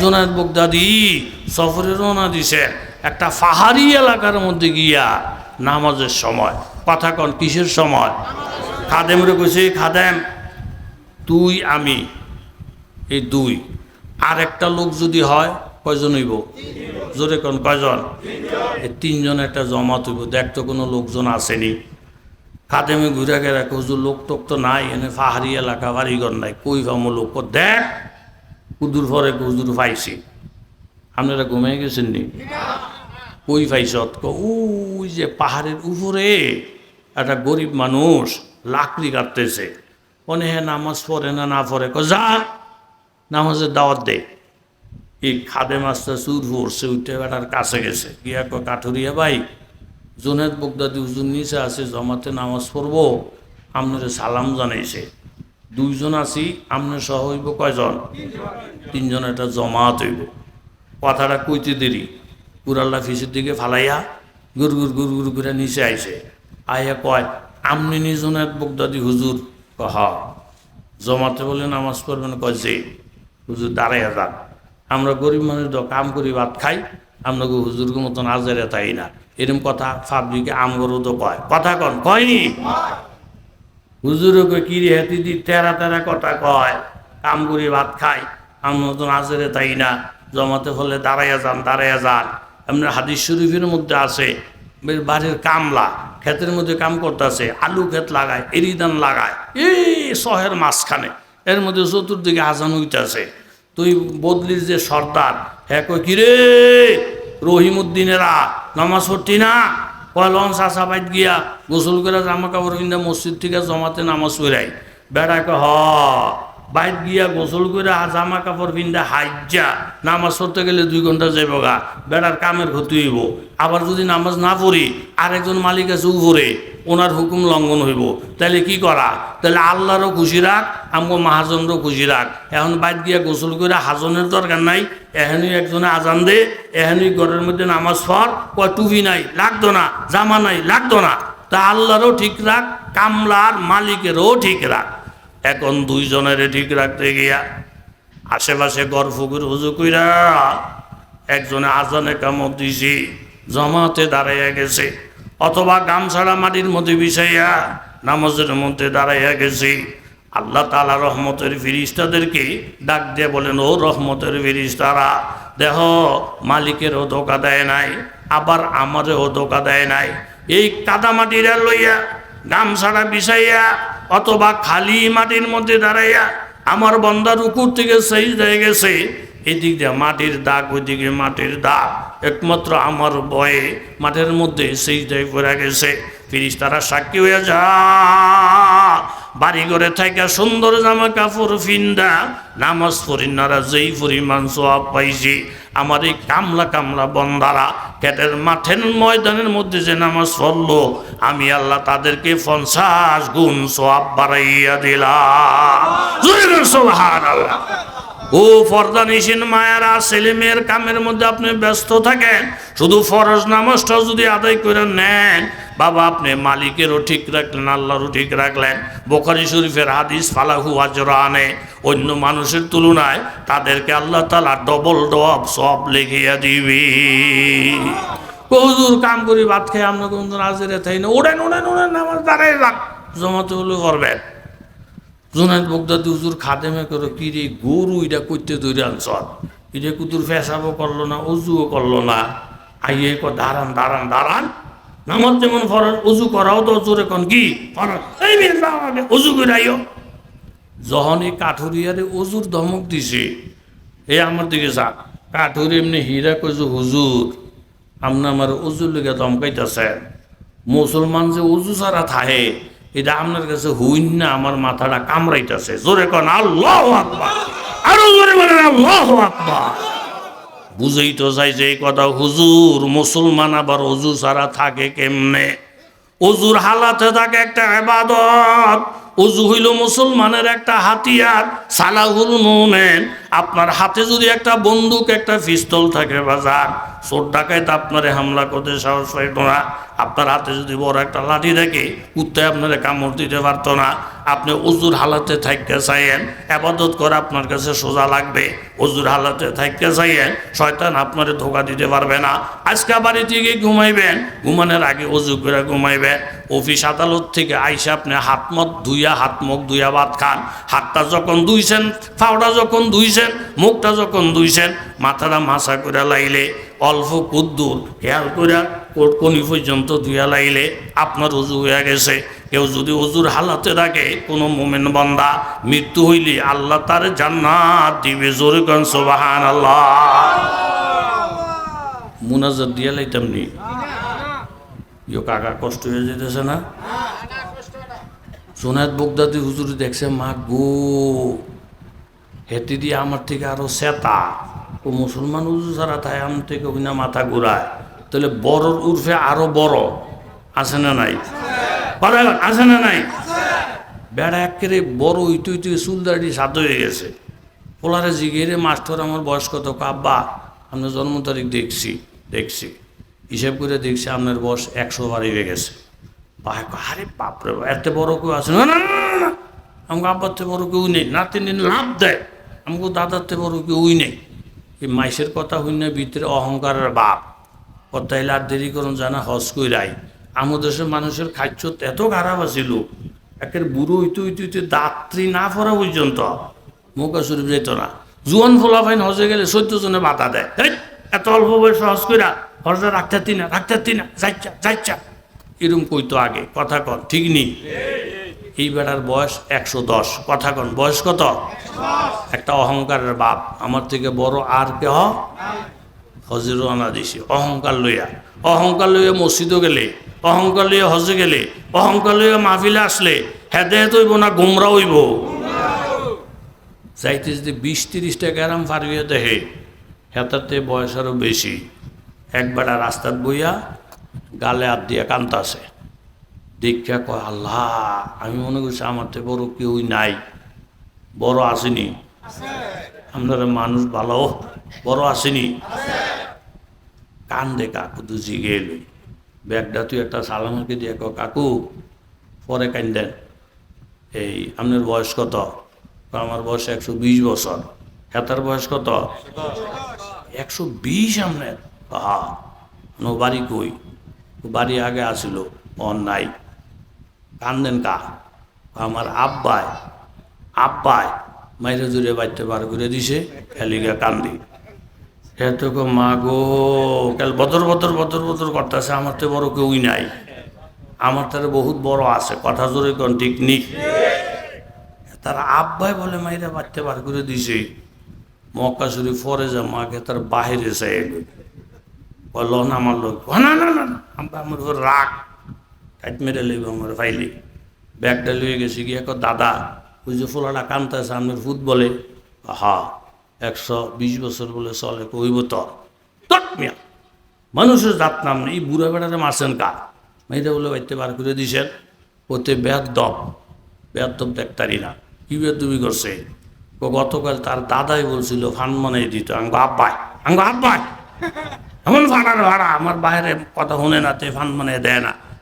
Junaid Baghdadi সফরে রওনা দিছে একটা পাহাড়ি এলাকার মধ্যে গিয়া নামাজের সময়। কথা কন, কিসের সময়? খাদেম রে কইছে, খাদেম, তুই, আমি, এই দুই। আর একটা লোক যদি হয়, কয়জন হইব? জোরে কন, কয়জন? এই তিনজন একটা জমাত হইব। দেখতো কোনো লোকজন আসেনি। খাদেমে ঘুরে গেলে হুজুর লোক টোক তো নাই, এনে পাহাড়ি এলাকা, বাড়িঘর নাই। কই ফামো লোক? দেখ কুদুর পরে হুজুর পাইছি আপনারা ঘুমিয়ে গেছেন নি কই পাইছত ওই যে পাহাড়ের উপরে একটা গরিব মানুষ লাকড়ি কাটতেছে। অনে হ্যাঁ নামাজ পড়ে না না ক যা, নামাজের দাওয়াত দে। এই খাদে মাছটা চুর পড়ছে উঠে বেটার কাছে গেছে। গিয়া কাঠুরিয়া ভাই, জোনেদ বগদাদি হুজুর নিচে আছে, জমাতে নামাজ পড়ব। আপনার সালাম জানাইছে। দুইজন আছি আপনার সহ হইব কয়জন? তিনজন এটা জমাত হইব। কথাটা কইতে দেরি। কুরাল্লা ফিসের দিকে ফালাইয়া গুর গুর গুর গুর করে নিচে আইছে। আইয়া কয়, আমনি নিজনের বগদাদি হুজুর? কহ, জমাতে বলে নামাজ পড়বেন কয় যে হুজুর, দাঁড়াইয়া যান। আমরা গরিব মানুষ কাম করি, ভাত খাই। আপনাকে হুজুরকে মতন আজারে তাই না? এরম কথা ফাবলিকে আমগরও তো কয়। কথা কন, কয়নি? হুজুরও কয় কি রে হেতি দি তেরা তেরা কথা কয়? কাম করি ভাত খাই। আমরা মতন আজারে তাই না? জমাতে হলে দাঁড়াইয়া যান দাঁড়াইয়া যান। আপনার হাদিস শরীফের মধ্যে আছে বাড়ির কামলা, ক্ষেতের মধ্যে কাম করতেছে, আলু ক্ষেত লাগায় এরিদান লাগায়, এই শহের মাঝখানে। এর মধ্যে চতুর্দিকে আজান হইতেছে। তুই বদলির যে সর্দার হ্যাঁ কই কিরে রহিমুদ্দিনেরা, নামাজ পড়তি না? কয়লন চাষা বাইত গিয়া গোসল করে জামা কাপড় কিনা মসজিদ থেকে জমাতে নামাজ পড়াই। বেড়া ক হ। বাইত গিয়া গোসল করে জামা কাপড় পিন্দা হাইজা নামাজ পড়তে গেলে দুই ঘণ্টা যাইব গা। বেড়ার কামের ক্ষতি হইব। আবার যদি নামাজ না পড়ি, আরেকজন মালিক আছে উপরে। ওনার হুকুম লঙ্ঘন হইব। তাহলে কি করা? তাহলে আল্লাহরও খুশি রাখ, আমগো মহাজনরও খুশি রাখ। এখন বাইত গিয়া গোসল করে হাজনের দরকার নাই, এহেনই একজনে আজান দে, এহেনই ঘরের মধ্যে নামাজ পড়, কয় টুপি নাই, লাগতো না, জামা নাই, লাগতো না। তা আল্লাহরও ঠিক রাখ, কামলার মালিকেরও ঠিক রাখ। এখন দুইজনের ঠিক রাখতে গিয়া আশেপাশে গড় ফুকুর হুজু কইরা একজনে আজানে কামত দিছি জমাতে দাঁড়াইয়া গেছে। অথবা গামছাড়া মাটির মধ্যে বিষাইয়া নামাজের মধ্যে দাঁড়াইয়া গেছি। আল্লাহ তালা রহমতের ফিরিস্তাদেরকে ডাক দিয়ে বলেন, ও রহমতের ফিরিস্তারা, দেহ মালিকেরও ধোকা দেয় নাই, আবার আমারও ধোকা দেয় নাই। এই কাদা মাটিরা লইয়া গামছাড়া বিষাইয়া অথবা খালি মাটির মধ্যে দাঁড়াইয়া, আমার বন্দার উকুর থেকে সেই হয়ে গেছে এদিক দিয়ে মাটির দাগ, ওইদিকে মাটির দাগ। একমাত্র আমার বয়ে মাঠের মধ্যে সেই দায় পড়ে গেছে। ফিরিস তারা সাক্ষী হয়ে যা। বাড়ি ঘরে থাকা সুন্দর জামা কাপড় ফিন্দা নামাজ পরিনারা যেই পরিমাণ সব পাইছি। আমার এই কামলা কামলা বন্দারা খেতের মাঠের ময়দানের মধ্যে যে নামাজ পড়ল, আমি আল্লাহ তাদেরকে পঞ্চাশ গুণ সব বাড়াইয়া দিলাম। ও ফরদা নিশিন মায়েরা ছেলে মেয়ের কামের মধ্যে আপনি ব্যস্ত থাকেন। শুধু ফরজ নামাজটা যদি আদায় করে নেন, বাবা আপনি মালিকেরও ঠিক রাখলেন, আল্লাহরও ঠিক রাখলেন। বোখারি শরীফের হাদিস, ফালাহু আজরানে, অন্য মানুষের তুলনায় তাদেরকে আল্লাহ তালা ডবল ডব সব লিখিয়া দিবি। কহুজুর কাম করি, ভাত খেয়ে আপনার কোন হাজিরে থাই না। ওড়েন ওড়েন ওড়েন আমার দাঁড়াই রাখ জমাতে হলে করবেন। জোনাদ বগদাদি হুজুর খাদেমে করে, কি রে, গরু এটা করতে ধরে আনছ এটা কুতুর ফেসাবও করল না, অজুও করল না? আইয়ে ক দাঁড়ান দাঁড়ান দাঁড়ান। নামাজ যেমন ফরজ, অজু করাও তো জোরে কন কি? ফরজ। এই অজু করে আইও। যখন এই কাঠুরিয়ারে অজুর ধমক দিছে, এ আমার দিকে যা। কাঠুরি এমনি হীরা কইছে হুজুর আপনি আমার অজুর লেগে ধমকাইতেছেন। মুসলমান যে অজু ছাড়া থাহে এটা আপনার কাছে হইন না, আমার মাথাটা কামড়াইতেছে। জোরে কন, আল্লাহ আকবার। আরও জোরে বলেন, আল্লাহ আকবার। বুঝেই তো চাই যে এই কথা, হুজুর, মুসলমান আবার অজু ছাড়া থাকে কেমনে? অজুর হালাতে থাকে একটা এবাদত অজু হইল মুসলমানের একটা হাতিয়ার, সালাহুল মোমেন আপনার হাতে যদি একটা বন্দুক, একটা পিস্তল থাকে বা বাজার, চোর ডাকাইতে আপনারে হামলা করতে সাহস পাইত না। আপনার হাতে যদি বড় একটা লাঠি থাকে কুত্তে আপনারে কামড় দিতে পারত না। আপনি অজুর হালাতে থাকতে চাইয়েন, আবাদত করে আপনার কাছে সোজা লাগবে। অজুর হালাতে থাকতে চাইয়েন, শয়তান আপনারে ধোকা দিতে পারবে না। আজকে বাড়ি থেকে ঘুমাইবেন, ঘুমানোর আগে অজু করে ঘুমাইবেন। অফিস আদালত থেকে আইসা আপনি হাত মত ধুইয়া, হাত মুখ ধুইয়া ভাত খান। হাতটা যখন ধুইছেন ফাওটা যখন ধুইছেন মুখটা যখন ধুইছেন মাথাটা মাছা করে লাইলে অল্প কুদ্দুর খেয়াল করে কোটকনি পর্যন্ত ধুইয়া লাইলে আপনার উজু হয়ে গেছে। কেউ যদি উজুর হালাতে রাখে কোনো মোমেন বন্দা মৃত্যু হইলে আল্লাহ তার জান্নাত দিবে। জোরে কন সোবাহান আল্লাহ মুনাজাত দিয়া লাইতাম নি? ইয়ো কাকা কষ্ট হয়ে যেতেছে না। সোনাত বগদাদি হুজুরি দেখছে মা গো হেঁটে দিয়ে আমার থেকে আরও সেতা ও মুসলমান হুজুর ছাড়া তাই আমার থেকে ওই না মাথা ঘুরায় তাহলে বড়র উর্ফে আরও বড় আছে না নাই আছে না নাই বেড়া একেবারে বড় ইটু চুল দাড়ি সাদ হয়ে গেছে পোলারে জিগেরে মাস্টার আমার বয়স কত আব্বা আপনার জন্ম তারিখ দেখছি দেখছি হিসেব করে দেখছি আপনার বয়স একশো বার হয়ে গেছে আরে বাপরে বাপ, এত বড় কেউ আছে না না না, না আমাকে আব্বার থেকে বড় কেউ নেই নাতি নিন লাভ দেয় আমাকে থেকে বড় কেউই নেই। এই মাইসের কথা হই না, ভিতরে অহংকারের বাপ কথাইলে আর দেরি করুন জানা হজ কইরাই। আমাদের মানুষের খাদ্য এত খারাপ আছিল একের বুড়ো হইতে হইতে হইতে দাত্রী না পড়া পর্যন্ত। মুখা শরীফ যেত না। জুয়ান ফোলা ফাইন হজে গেলে চোদ্দ জনে বাধা দেয়। এত অল্প বয়সে হজ কইরা হজে রাখতে তিনা রাখতে তিনা যাইচ্ছা যাইচ্ছা। এরম কইতো আগে, কথা কন, ঠিক নেই? এই বেটার বয়স একশো দশ। কথা কন, বয়স কত? একটা অহংকারের বাপ। আমার থেকে বড় আর কে হ হজের দিছি। অহংকার লইয়া। অহংকার লইয়া মসজিদও গেলে, অহংকার লইয়া হজে গেলে, অহংকার লইয়া মাহফিলে আসলে হেদে হইব না গুমরা হইব? যাইতে যদি বিশ তিরিশটা গ্রাম ফারিয়ে দেহে হেতাতে বয়স আরও বেশি। একবেলা রাস্তার বইয়া গালে হাত দিয়া কান্তাছে। দীক্ষা কয় আল্লাহ আমি মনে করছি আমার থেকে বড় কেউই নাই। বড় আসেনি। আপনারা মানুষ ভালো বড় আসেনি। কান্দে কাকু তো জিগে এলো ব্যাগটা তুই একটা সালামাকে দিয়ে কয়, কাকু পরে কান্দেন। এই আপনার বয়স কত? আমার বয়স একশো বিশ বছর। হেতার বয়স কত? একশো বিশ আপনার। হা বাড়ি কই? বাড়ি আগে আসিল অন নাই। কান্দেন কা আমার আব্বায় আব্বায় মাইরে জুড়ে বাড়তে বার করে দিছে খেলিগা কান্দি। এত মা গো, কাল বদর বদর বদর বদর করতেছে, আমার তো বড় কেউই নাই। আমার তার বহুত বড় আছে, কথা জোরে কোন ঠিক নি? তার আব্বাই বলে মাইরা বাড়তে বার করে দিছে। মক্কা শরীফ ফরে যা, মাকে তার বাহিরে চাই বলল, না আমার লোক, না না না আমার উপর রাগ কাট মেরে লইব আমার ফাইলি ব্যাগটা লইয়ে গেছি গিয়ে এক দাদা, ওই যে ফোলাটা কান্তাছে আমার ফুট বলে হা একশো বিশ বছর বলে চলে, কইব তো। মানুষের জাত নাম এই বুড়া বেড়াতে মারছেন কা মেয়েটা বলে, বাইতে বার করে দিছেন। ওতে বেদ দপ বেদ দপ দেখতারি না। কি বেদবি করছে? গতকাল তার দাদাই বলছিল, ফান মানে দিত। আঙ্গ আব্বাই আঙ্গ আব্বাই, এমন ভাড়ার ভাড়া, আমার বাইরে কথা শুনে না, তে ফান মনে দেয় না।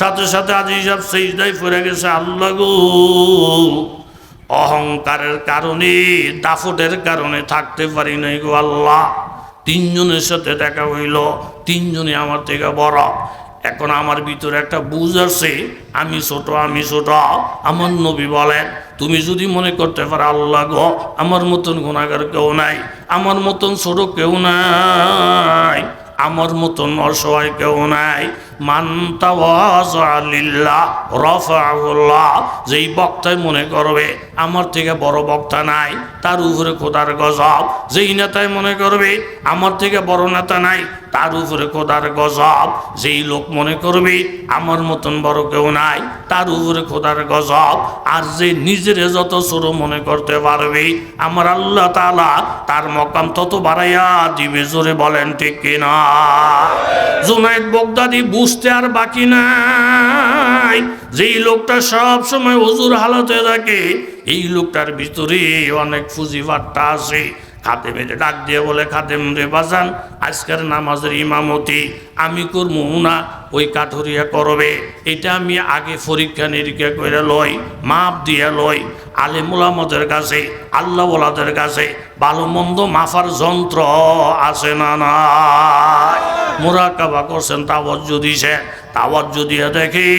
সাথে সাথে আজি সব সেইদাই ফুরে গেছে আল্লাহ অহংকারের কারণে দাফটের কারণে থাকতে পারি নাই গো আল্লাহ। তিনজনের সাথে দেখা হইল, তিনজনে আমার থেকে বড়। এখন আমার ভিতরে একটা বুঝ আছে, আমি ছোট আমি ছোট। আমার নবী বলেন, তুমি যদি মনে করতে পারো আল্লাহ গো, আমার মতন গুণাগার কেউ নাই, আমার মতন ছোট কেউ নাই, আমার মতন অসহায় কেউ নাই যেই বক্তায় মনে করবে, আমার থেকে বড় বক্তা নাই, তার উপরে খোদার গজব। যেই নেতায় মনে করবে, আমার থেকে বড় নেতা নাই, তার উপরে খোদার গজব। যেই লোক মনে করবে, আমার মতন বড় কেউ নাই, তার উপরে খোদার গজব। আর যে নিজের যত ছোট মনে করতে পারবে, আমার আল্লাহ তালা তার মকাম তত বাড়াইয়া দিবে। জোরে বলেন ঠিক কিনা? জুনাইদ বগদাদি বুঝতে আর বাকি নাই। যেই লোকটা সব সময় হুজুর হালতে থাকে, এই লোকটার ভিতরে অনেক ফুজি বার্তা আছে। খাদেমে ডাক দিয়ে বলে, খাদেম রে বাজান, আজকের নামাজের ইমামতি আমি করব না, ওই কাঠুরিয়া করবে। এটা আমি আগে পরীক্ষা নিরীক্ষা করে লই, মাপ দিয়ে লই। আলেমুলামদের কাছে, আল্লাহ ওলাদের কাছে ভালো মন্দ মাফার যন্ত্র আছে না না মোরাকাবা করছেন তাওয়াজ্য দিছে। তাওয়াজ্য যদি দেখি,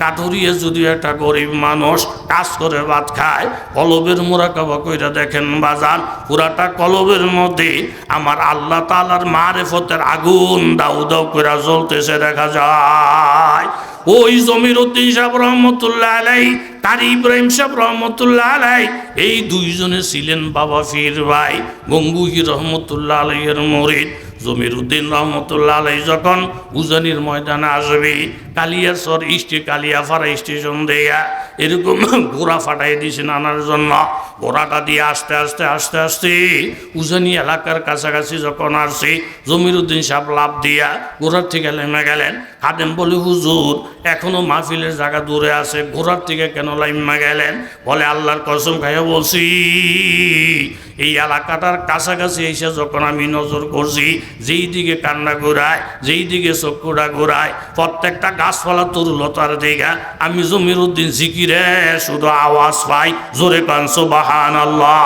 কাঠুরিয়ে যদি একটা গরিব মানুষ কাজ করে ভাত খায়, কলবের মোরাকাবা কইরা দেখেন, বাজান, পুরাটা কলবের মধ্যে আমার আল্লাহ তালার মারেফতের আগুন দাউ দাউ করে জ্বলতেছে দেখা যায়। ওই জমির উদ্দিন সাহেব রহমতুল্লাহ আলাই, তার ইব্রাহিম সাহেব রহমতুল্লাহ আলাই, এই দুইজনে ছিলেন বাবা ফির ভাই, গঙ্গুহি রহমতুল্লাহ আলাইয়ের মরিদ। জমির উদ্দিন রহমতুল্লাহ আলাই যখন উজানির ময়দানে আসবে কালিয়াচর স্টে কালিয়াফাড়া স্টেশন দেয়া এরকম ঘোড়া ফাটাই দিয়েছেন আনার জন্য। ঘোড়াটা দিয়ে আস্তে আস্তে আস্তে আস্তে উজানি এলাকার কাছাকাছি যখন আসছি জমির উদ্দিন সাহেব লাভ দিয়া ঘোড়ার থেকে নেমে গেলেন। খাদেম বলে, হুজুর, এখনও মাহফিলের জায়গা দূরে আছে, ঘোড়ার থেকে কেন লাইমা গেলেন? বলে, আল্লাহর কসম খাইয়া বলছি, এই এলাকাটার কাছাকাছি এসে যখন আমি নজর করছি, যেই দিকে কান্না ঘোরায়, যেই দিকে চক্ষুটা ঘোরায়, প্রত্যেকটা গাছপালা তরুলতার দিকে আমি জমির উদ্দিন জিকিরে শুধু আওয়াজ পাই, জোরে কানসো বাহান আল্লাহ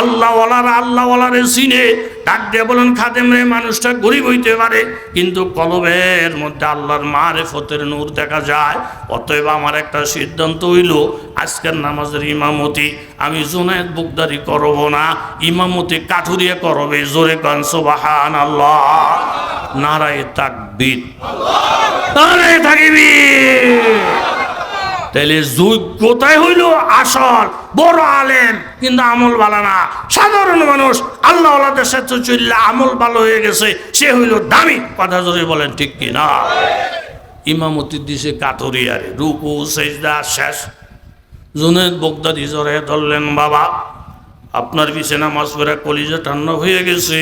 আল্লাহওয়ালার আল্লাহওয়ালারে চিনে। ডাক দিয়ে বলেন, খাদেম রে, মানুষটা গরিব হইতে পারে। কিন্তু কলবের মধ্যে আল্লাহর মারে ফতের নূর দেখা যায়। অতএব আমার একটা সিদ্ধান্ত হইল, আজকের নামাজের ইমামতি আমি জুনায়দ বুকদারি করব না। ইমামতি কাঠুরিয়া করবে, জোরে কান সোবাহান আল্লাহ নারায় তাকবীর। নারায় থাকিবি। তাহলে যোগ্যতাই হইল আসল, বড় আলেম, কিন্তু আমল ভালো না। সাধারণ মানুষ আল্লাহ আল্লাহদের চললে আমল ভালো হয়ে গেছে, সে হইল দামি। কথা জোরে বলেন ঠিক কি না? ইমামতির দিছে কাতরিয়ারে, রুকু, সেজদা, শেষ। জুনেদ বগদাদি জরে ধরলেন বাবা, আপনার পিছনে নামাজ পড়ে কলিজা ঠান্ডা হয়ে গেছে।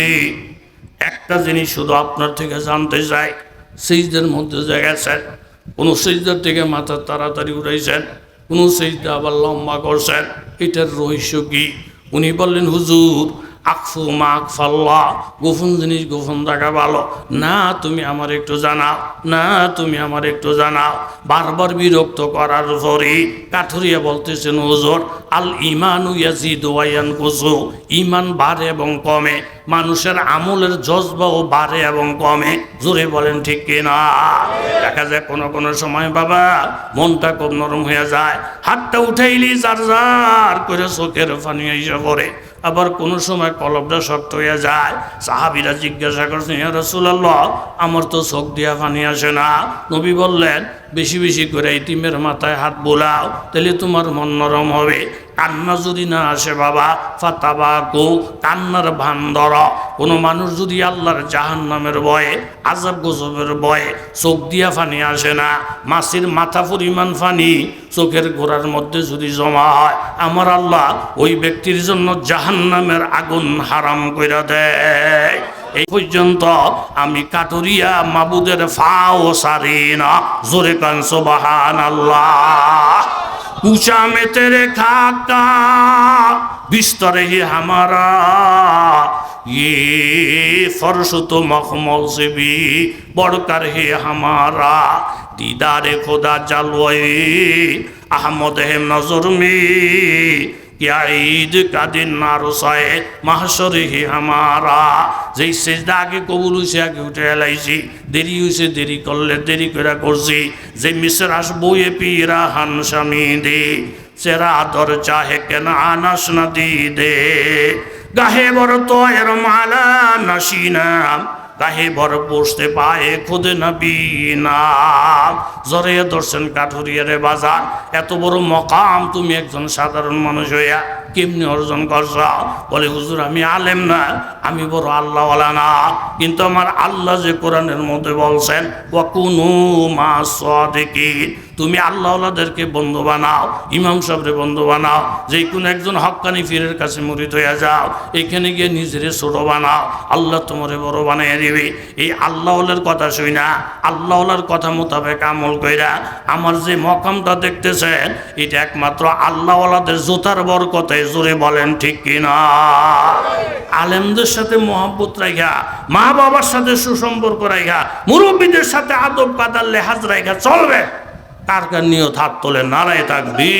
একটা জিনিস শুধু আপনার থেকে জানতে চাই সেইদের মধ্যে জায়গাছেন কোনো সেইদার থেকে মাথা তাড়াতাড়ি উড়াইছেন কোনো সেইদা আবার লম্বা করছেন। এটার রহস্য কি? উনি বললেন, হুজুর আকফু মা আকফাল্লা গোপন জিনিস গোপন থাকা ভালো। না, তুমি আমার একটু জানাও। না, তুমি আমার একটু জানাও। বারবার বিরক্ত করার পরে কাঠুরিয়া বলতেছেন, হুজুর, আল ইমানু ইয়াজিদ দোয়াইয়ান কুসু ইমান বাড়ে এবং কমে। মানুষের আমলের জজবাও বাড়ে এবং কমে। জোরে বলেন, ঠিক কিনা দেখা যায় কোনো কোনো সময়, বাবা, মনটা খুব নরম হয়ে যায়। হাতটা উঠাইলি যার যার করে চোখের পানি এসে পড়ে। আবার কোনো সময় কলবটা শক্ত হয়ে যায়, সাহাবিরা জিজ্ঞাসা করছেন রসুল আল্লাহ আমার তো চোখ দিয়া পানি আসে না। নবী বললেন বেশি বেশি করে ইতিমের মাথায় হাত বোলাও, তাহলে তোমার মন নরম হবে। কান্না যদি না আসে বাবা, ফাতাবা গো, কান্নার ভান ধর। কোনো মানুষ যদি আল্লাহর জাহান নামের বয়ে আজাব গজবের বয়ে চোখ দিয়া ফানি আসে না মাছের মাথা পরিমাণ ফানি, চোখের গোড়ার মধ্যে যদি জমা হয়, আমার আল্লাহ ওই ব্যক্তির জন্য জাহান নামের আগুন হারাম কইরা দেয়। এই পর্যন্ত আমি কাটুরিয়া মাবুদের ফাও সারি না জোরে কান সোবাহান আল্লাহ ऊंचा में तेरे खाका बिस्तर है हमारा ये फर्श तो मखमल से भी बढ़कर है हमारा दीदार खुदा जलवे अहमद है नजर में क्या ঈদ কাদিন না রসায় মাহসরে হে হামারা। যেই সেজদা আগে কবুল হয়েছে আগে উঠে এলাইছি। দেরি হয়েছে দেরি করলে দেরি করে করছি। যে মিসের আসব এ পীরা হান স্বামী দে। সেরা আদর চাহে কেন আনাস না দি দে। গাহে বড় তো এর মালা নাসিনা। গাহে ভর বসতে পায়ে খুদে নবী না। জরে দর্শন কাঠুরিয়া রে বাজার। এত বড় মকাম তুমি একজন সাধারণ মানুষ হইয়া কেমনি অর্জন করছ? বলে, হুজুর, আমি আলেম না, আমি বড় আল্লাহওয়ালা না। কিন্তু আমার আল্লাহ যে কোরআনের মধ্যে বলছেন ওয়াকুনু মা সাদিকিন। তুমি আল্লাহওয়ালাদেরকে বন্ধু বানাও, ইমাম সাহেবরে বন্ধু বানাও যে কোনো একজন হক্কানি ফিরের কাছে মুরিদ হইয়া যাও, এখানে গিয়ে নিজেরে ছোট বানাও, আল্লাহ তোমারে বড় বানাইয়া দিবে। এই আল্লাহলের কথা শুই না আল্লাহলার কথা মোতাবেক আমল কইরা আমার যে মকামটা দেখতেছেন, এটা একমাত্র আল্লাহওয়ালাদের জোতার বরকতে জোরে বলেন ঠিক কিনা আলেমদের সাথে মোহাব্বত রাখা মা বাবার সাথে সুসম্পর্ক রাখা মুরব্বীদের সাথে আদব কাদার লেহাজ রাখা চলবে। কার কার নিয়ত হাত তোলে নারায় থাকবি